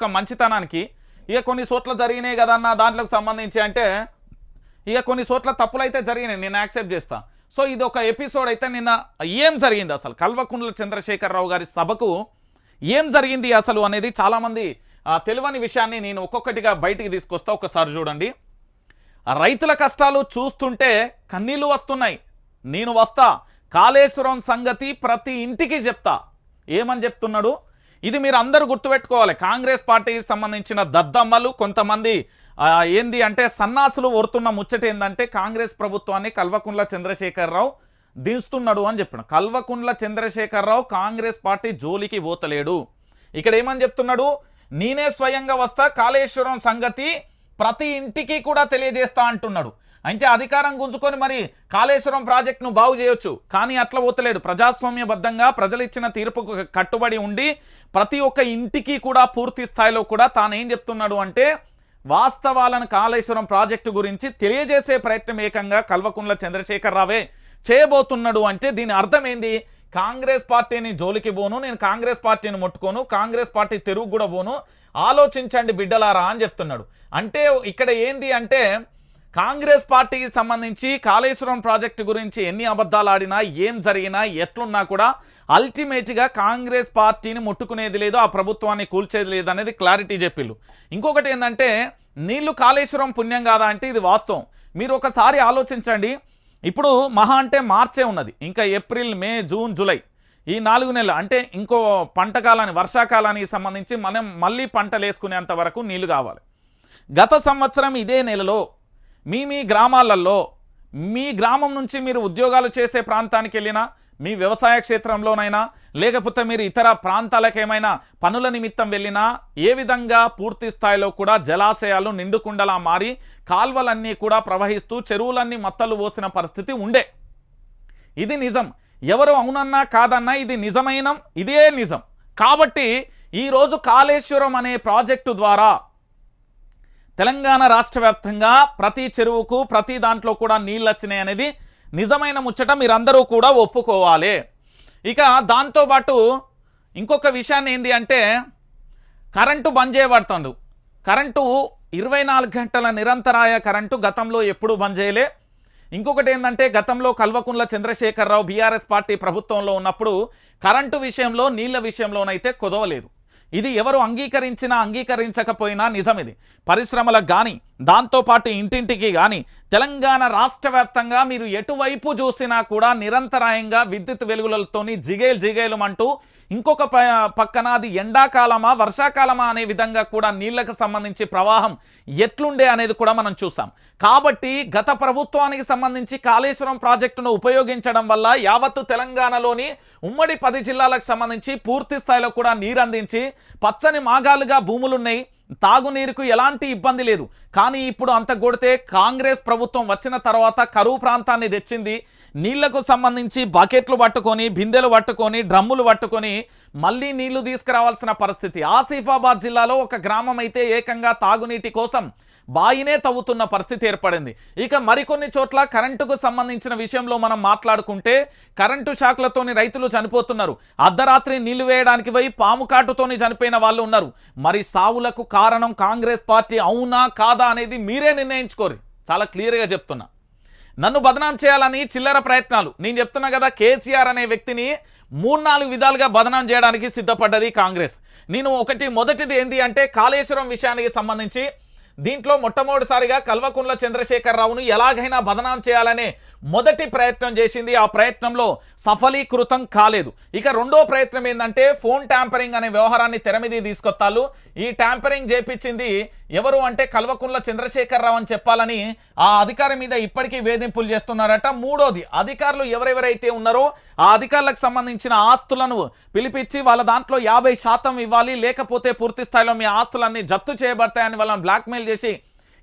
ఒక్క మంచితనానికి ఇక కొన్ని చోట్ల జరిగినాయి కదన్న దాంట్లోకి సంబంధించి అంటే ఇక కొన్ని చోట్ల తప్పులు అయితే జరిగినాయి నేను యాక్సెప్ట్ చేస్తా. సో ఇది ఒక ఎపిసోడ్ అయితే నిన్న ఏం జరిగింది అసలు? కల్వకుండ్ల చంద్రశేఖరరావు గారి సభకు ఏం జరిగింది అసలు అనేది చాలామంది తెలియని విషయాన్ని నేను ఒక్కొక్కటిగా బయటికి తీసుకొస్తా ఒకసారి చూడండి. రైతుల కష్టాలు చూస్తుంటే కన్నీళ్ళు వస్తున్నాయి. నేను వస్తా. కాళేశ్వరం సంగతి ప్రతి ఇంటికి చెప్తా. ఏమని చెప్తున్నాడు? ఇది మీరు అందరూ గుర్తుపెట్టుకోవాలి. కాంగ్రెస్ పార్టీకి సంబంధించిన దద్దమ్మలు కొంతమంది ఏంది అంటే సన్నాసులు ఓరుతున్న ముచ్చట ఏంటంటే కాంగ్రెస్ ప్రభుత్వాన్ని కల్వకుంట్ల చంద్రశేఖరరావు దించుతున్నాడు అని చెప్పిన. కల్వకుంట్ల చంద్రశేఖరరావు కాంగ్రెస్ పార్టీ జోలికి పోతలేడు. ఇక్కడ ఏమని చెప్తున్నాడు? నేనే స్వయంగా వస్తా కాళేశ్వరం సంగతి ప్రతి ఇంటికి కూడా తెలియజేస్తా అంటున్నాడు. అంటే అధికారం గుంజుకొని మరి కాళేశ్వరం ప్రాజెక్టును బాగు చేయొచ్చు. కానీ అట్లా పోతలేడు. ప్రజాస్వామ్యబద్ధంగా ప్రజలు ఇచ్చిన తీర్పుకు కట్టుబడి ఉండి ప్రతి ఒక్క ఇంటికి కూడా పూర్తి స్థాయిలో కూడా తాను ఏం చెప్తున్నాడు అంటే వాస్తవాలను కాళేశ్వరం ప్రాజెక్టు గురించి తెలియజేసే ప్రయత్నం ఏకంగా కల్వకుంట్ల చంద్రశేఖరరావే చేయబోతున్నాడు అంటే దీని అర్థం ఏంది? కాంగ్రెస్ పార్టీని జోలికి పోను నేను కాంగ్రెస్ పార్టీని ముట్టుకోను కాంగ్రెస్ పార్టీ తెరుగు కూడా పోను. ఆలోచించండి బిడ్డలారా అని చెప్తున్నాడు. అంటే ఇక్కడ ఏంది అంటే కాంగ్రెస్ పార్టీకి సంబంధించి కాళేశ్వరం ప్రాజెక్టు గురించి ఎన్ని అబద్ధాలు ఆడినా ఏం జరిగినా ఎట్లున్నా కూడా అల్టిమేట్గా కాంగ్రెస్ పార్టీని ముట్టుకునేది లేదు ఆ ప్రభుత్వాన్ని కూల్చేది లేదు అనేది క్లారిటీ చెప్పిళ్ళు. ఇంకొకటి ఏంటంటే నీళ్ళు కాళేశ్వరం పుణ్యం కాదా అంటే ఇది వాస్తవం. మీరు ఒకసారి ఆలోచించండి. ఇప్పుడు మహా అంటే మార్చే ఉన్నది. ఇంకా ఏప్రిల్ మే జూన్ జూలై ఈ నాలుగు నెలలు. అంటే ఇంకో పంట కాలాన్ని వర్షాకాలానికి సంబంధించి మనం మళ్ళీ పంటలు వేసుకునేంత వరకు నీళ్ళు కావాలి. గత సంవత్సరం ఇదే నెలలో మీ మీ గ్రామాలలో మీ గ్రామం నుంచి మీరు ఉద్యోగాలు చేసే ప్రాంతానికి వెళ్ళినా మీ వ్యవసాయ క్షేత్రంలోనైనా లేకపోతే మీరు ఇతర ప్రాంతాలకేమైనా పనుల నిమిత్తం వెళ్ళినా ఏ విధంగా పూర్తి స్థాయిలో కూడా జలాశయాలు నిండుకుండలా మారి కాల్వలన్నీ కూడా ప్రవహిస్తూ చెరువులన్నీ మత్తలు పోసిన పరిస్థితి ఉండే. ఇది నిజం. ఎవరు అవునన్నా కాదన్నా ఇది నిజమైన ఇదే నిజం. కాబట్టి ఈరోజు కాళేశ్వరం అనే ప్రాజెక్టు ద్వారా తెలంగాణ రాష్ట్ర వ్యాప్తంగా ప్రతి చెరువుకు ప్రతి దాంట్లో కూడా నీళ్ళు వచ్చినాయి అనేది నిజమైన ముచ్చట మీరందరూ కూడా ఒప్పుకోవాలి. ఇక దాంతోపాటు ఇంకొక విషయాన్ని ఏంది అంటే కరెంటు బంద్ చేయబడుతుండు కరెంటు ఇరవై నాలుగు గంటల నిరంతరాయ కరెంటు గతంలో ఎప్పుడూ బంద్ చేయలే. ఇంకొకటి ఏంటంటే గతంలో కల్వకుంట్ల చంద్రశేఖరరావు బీఆర్ఎస్ పార్టీ ప్రభుత్వంలో ఉన్నప్పుడు కరెంటు విషయంలో నీళ్ళ విషయంలోనైతే కుదవలేదు. ఇది ఎవరు అంగీకరించినా అంగీకరించకపోయినా నిజం ఇది. పరిశ్రమలకు కానీ దాంతోపాటు ఇంటింటికి కానీ తెలంగాణ రాష్ట్ర వ్యాప్తంగా మీరు ఎటువైపు చూసినా కూడా నిరంతరాయంగా విద్యుత్ వెలుగులతోని జిగేలు జిగేలుమంటూ ఇంకొక ప పక్కన అది ఎండాకాలమా వర్షాకాలమా అనే విధంగా కూడా నీళ్ళకు సంబంధించి ప్రవాహం ఎట్లుండే అనేది కూడా మనం చూసాం. కాబట్టి గత ప్రభుత్వానికి సంబంధించి కాళేశ్వరం ప్రాజెక్టును ఉపయోగించడం వల్ల యావత్తు తెలంగాణలోని ఉమ్మడి పది జిల్లాలకు సంబంధించి పూర్తి స్థాయిలో కూడా నీరు అందించి పచ్చని మాగాలుగా భూములున్నాయి. తాగునీరుకు ఎలాంటి ఇబ్బంది లేదు. కానీ ఇప్పుడు అంత కొడితే కాంగ్రెస్ ప్రభుత్వం వచ్చిన తర్వాత కరువు ప్రాంతాన్ని తెచ్చింది. నీళ్ళకు సంబంధించి బకెట్లు పట్టుకొని బిందెలు పట్టుకొని డ్రమ్ములు పట్టుకొని మళ్ళీ నీళ్ళు తీసుకురావాల్సిన పరిస్థితి. ఆసిఫాబాద్ జిల్లాలో ఒక గ్రామం అయితే ఏకంగా తాగునీటి కోసం బాయినే తవ్వుతున్న పరిస్థితి ఏర్పడింది. ఇక మరికొన్ని చోట్ల కరెంటుకు సంబంధించిన విషయంలో మనం మాట్లాడుకుంటే కరెంటు షాక్లతోని రైతులు చనిపోతున్నారు. అర్ధరాత్రి నీళ్ళు వేయడానికి పోయి పాము కాటుతోని చనిపోయిన వాళ్ళు ఉన్నారు. మరి సావులకు కారణం కాంగ్రెస్ పార్టీ అవునా కాదా అనేది మీరే నిర్ణయించుకోరు. చాలా క్లియర్గా చెప్తున్నా. నన్ను బదనాం చేయాలని చిల్లర ప్రయత్నాలు. నేను చెప్తున్నా కదా కేసీఆర్ అనే వ్యక్తిని మూడు నాలుగు విధాలుగా బదనాం చేయడానికి సిద్ధపడ్డది కాంగ్రెస్. నేను ఒకటి మొదటిది ఏంది అంటే కాళేశ్వరం విషయానికి సంబంధించి దీంట్లో మొట్టమొదటిసారిగా కల్వకుంట్ల చంద్రశేఖరరావును ఎలాగైనా బదనాం చేయాలనే మొదటి ప్రయత్నం చేసింది. ఆ ప్రయత్నంలో సఫలీకృతం కాలేదు. ఇక రెండో ప్రయత్నం ఏంటంటే ఫోన్ ట్యాంపరింగ్ అనే వ్యవహారాన్ని తెరమిది తీసుకొత్తాలు ఈ ట్యాంపరింగ్ చేపించింది ఎవరు అంటే కల్వకుంట్ల చంద్రశేఖరరావు అని చెప్పాలని ఆ అధికారి మీద ఇప్పటికీ వేధింపులు చేస్తున్నారట. మూడోది అధికారులు ఎవరెవరైతే ఉన్నారో ఆ అధికారులకు సంబంధించిన ఆస్తులను పిలిపించి వాళ్ళ దాంట్లో యాభై శాతం ఇవ్వాలి లేకపోతే పూర్తి స్థాయిలో మీ ఆస్తులన్నీ జప్తు చేయబడతాయని వాళ్ళని బ్లాక్మెయిల్ చేసి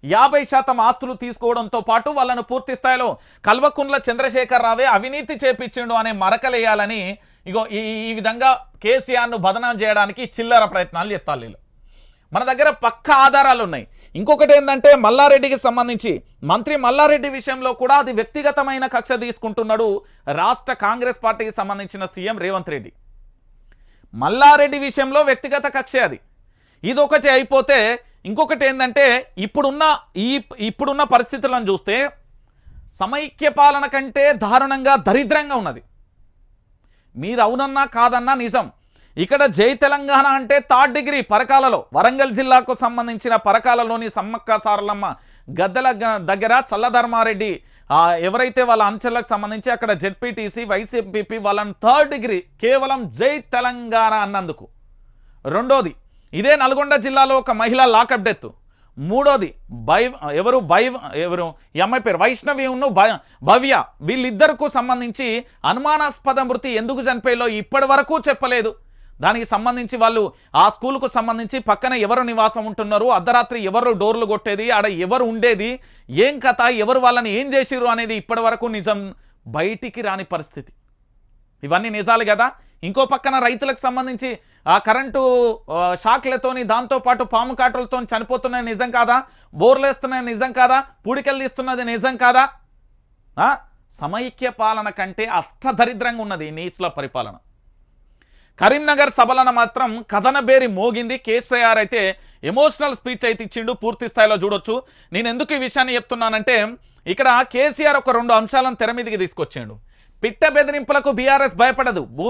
యాభై శాతం ఆస్తులు తీసుకోవడంతో పాటు వాళ్ళను పూర్తి స్థాయిలో కల్వకుండ్ల చంద్రశేఖర్ రావే అవినీతి చేపించిండు అనే మరకలేయాలని ఇగో ఈ ఈ విధంగా కేసీఆర్ను బదనాం చేయడానికి చిల్లర ప్రయత్నాలు చేస్తారు వీళ్ళు. మన దగ్గర పక్క ఆధారాలు ఉన్నాయి. ఇంకొకటి ఏంటంటే మల్లారెడ్డికి సంబంధించి మంత్రి మల్లారెడ్డి విషయంలో కూడా అది వ్యక్తిగతమైన కక్ష తీసుకుంటున్నాడు రాష్ట్ర కాంగ్రెస్ పార్టీకి సంబంధించిన సీఎం రేవంత్ రెడ్డి. మల్లారెడ్డి విషయంలో వ్యక్తిగత కక్షే అది. ఇదొకటి అయిపోతే ఇంకొకటి ఏంటంటే ఇప్పుడున్న ఈ ఇప్పుడున్న పరిస్థితులను చూస్తే సమైక్య పాలన కంటే దారుణంగా దరిద్రంగా ఉన్నది. మీరు అవునన్నా కాదన్నా నిజం. ఇక్కడ జై తెలంగాణ అంటే థర్డ్ డిగ్రీ పరకాలలో వరంగల్ జిల్లాకు సంబంధించిన పరకాలలోని సమ్మక్క సారలమ్మ గద్దెల గ- దగ్గర చల్లధర్మారెడ్డి ఎవరైతే వాళ్ళ అంచెలకు సంబంధించి అక్కడ జెడ్పీటీసీ వైసీపీ వాళ్ళని థర్డ్ డిగ్రీ కేవలం జై తెలంగాణ అన్నందుకు. రెండోది ఇదే నల్గొండ జిల్లాలో ఒక మహిళ లాకప్ డెత్. మూడోది బై ఎవరు బై ఎవరు ఈ అమ్మాయి పేరు వైష్ణవి ఉన్ను భవ్య. వీళ్ళిద్దరికు సంబంధించి అనుమానాస్పద మృతి ఎందుకు చనిపోయాలో ఇప్పటి వరకు చెప్పలేదు. దానికి సంబంధించి వాళ్ళు ఆ స్కూల్కు సంబంధించి పక్కన ఎవరు నివాసం ఉంటున్నారు అర్ధరాత్రి ఎవరు డోర్లు కొట్టేది ఆడ ఎవరు ఉండేది ఏం కథ ఎవరు వాళ్ళని ఏం చేసిర్రు అనేది ఇప్పటి నిజం బయటికి రాని పరిస్థితి. ఇవన్నీ నిజాలు కదా? ఇంకో పక్కన రైతులకు సంబంధించి ఆ కరెంటు షాక్లతోని దాంతోపాటు పాము కాటులతో చనిపోతున్నది నిజం కాదా? బోర్లేస్తున్నది నిజం కాదా? పూడికలు తీస్తున్నది నిజం కాదా? సమైక్య పాలన కంటే అష్టదరిద్రంగా ఉన్నది నీచుల పరిపాలన. కరీంనగర్ సభలను మాత్రం కథన బేరి మోగింది కేసీఆర్ అయితే. ఎమోషనల్ స్పీచ్ అయితే ఇచ్చిండు పూర్తి స్థాయిలో చూడొచ్చు. నేను ఎందుకు ఈ విషయాన్ని చెప్తున్నానంటే ఇక్కడ కేసీఆర్ ఒక రెండు అంశాలను తెర మీదకి తీసుకొచ్చిండు. పిట్ట బెదిరింపులకు బీఆర్ఎస్ భయపడదు. భూమి